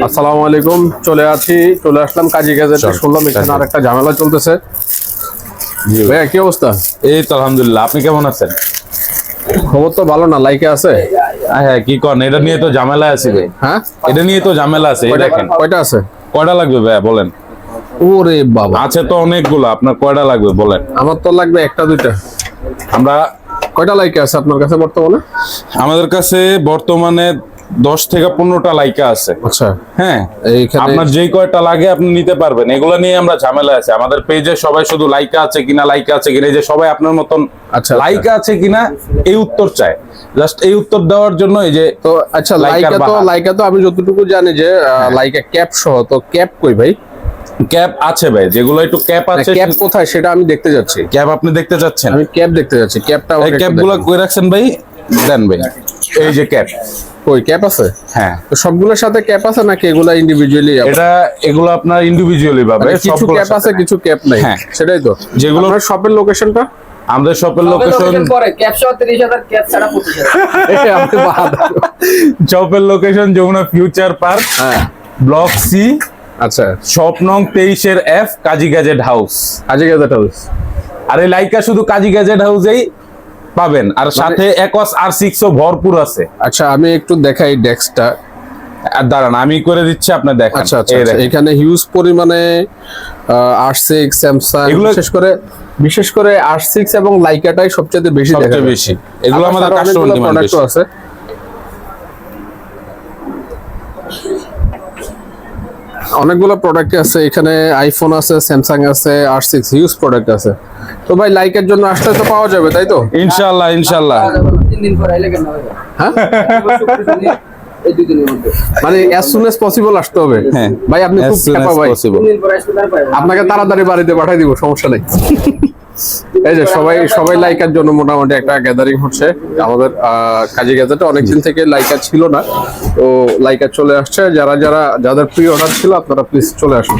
আসসালামু আলাইকুম। চলে আছি চলে আসলাম কাজী গ্যাজেটে শুনলাম এখানে। আর একটা ঝামেলা চলতেছে। ভাইয়া কি অবস্থা? এই তো আলহামদুলিল্লাহ। আপনি কেমন আছেন? খবর তো ভালো না লাইকে আছে? হ্যাঁ হ্যাঁ কি করেন এটা নিয়ে তো ঝামেলা আছে ভাই। হ্যাঁ? এটা নিয়ে তো ঝামেলা আছে এই দেখেন। কয়টা আছে? কয়টা লাগবে ভাইয়া বলেন। ওরে বাবা। আছে তো অনেকগুলো আপনার কয়টা লাগবে বলেন। আমার তো লাগবে একটা দুইটা। আমরা কয়টা লাইকে আছে আপনার কাছে বর্তমানে? আমাদের কাছে বর্তমানে দশ থেকে পনেরোটা লাইকা আছে। আচ্ছা। হ্যাঁ আপনার যে কয়টা লাগে আপনি নিতে পারবেন। এগুলো নিয়ে আমরা ঝামেলা আছে। আমাদের পেজে সবাই শুধু লাইকা আছে কিনা লাইকা আছে কিনা যে সবাই আপনার মতন আচ্ছা, লাইকা আছে কিনা এই উত্তর চায়। জাস্ট এই উত্তর দেওয়ার জন্য এই যে তো আচ্ছা লাইকা তো লাইকা তো আমি যতটুকু জানি যে আহ, লাইকা ক্যাপ সহ তো ক্যাপ কই ভাই? ক্যাপ আছে ভাই যেগুলো একটু ক্যাপ আছে ক্যাপ কোথায় সেটা আমি দেখতে যাচ্ছি। ক্যাপ আপনি দেখতে চাচ্ছেন আমি ক্যাপ দেখতে যাচ্ছি ক্যাপটা এই ক্যাপগুলো কই রাখছেন ভাই? দেন ভাই। এই যে ক্যাপ। কই ক্যাপ আছে? হ্যাঁ। তো সবগুলোর সাথে ক্যাপ আছে নাকি এগুলা ইন্ডিভিজুয়ালি এটা এগুলো আপনার ইন্ডিভিজুয়ালি পাবে মানে কিছু ক্যাপ আছে কিছু ক্যাপ নাই। হ্যাঁ। সেটাই তো। যেগুলো- শপের লোকেশনটা আমাদের শপের লোকেশন শপের লোকেশন যমুনা ফিউচার পার্ক হ্যাঁ। ব্লক সি আচ্ছা। শপ নং তেইশের এফ কাজী গ্যাজেট হাউস আজকে গেজাটা হাউস আর এই লাইকা শুধু কাজী গ্যাজেট হাউসেই পাবেন। আর মানে- সাথে একস আর সিক্সও ভরপুর আছে। আচ্ছা আমি একটু দেখাই ডেস্কটা। দাঁড়ান আমি করে দিচ্ছি আপনার দেখা আচ্ছা আচ্ছা আচ্ছা, এখানে হিউজ পরিমাণে আর সিক্স স্যামসাং এগুলো- বিশেষ করে বিশেষ করে আর সিক্স এবং লাইকাটাই সবচেয়ে বেশি দেখা। বেশি। এগুলো আমাদের কাস্টমার ডিমান্ড আছে। অনেকগুলো প্রোডাক্ট আছে এখানে আইফোন আছে স্যামসাং আছে আর সিক্স হিউজ প্রোডাক্ট আছে। তো ভাই লাইকের জন্য আসলে তো পাওয়া যাবে তাই তো? ইনশাল্লাহ ইনশাল্লাহ তিন দিন পরে আইলে কেন হ্যাঁ? এই দুই দিনের মধ্যে। মানে অ্যাজ সুন পসিবল আসতে হবে। হ্যাঁ। ভাই আপনি খুব ভাই। আপনাকে তাড়াতাড়ি বাড়িতে পাঠিয়ে দিব সমস্যা নেই। এই যে সবাই সবাই লাইকার জন্য মোটামুটি একটা গ্যাদারিং হচ্ছে। আমাদের কাজী গ্যাদারটা অনেকদিন থেকে লাইকা ছিল না। তো লাইকা চলে আসছে। যারা যারা যাদের প্রি অর্ডার ছিল, আপনারা প্লিজ চলে আসুন।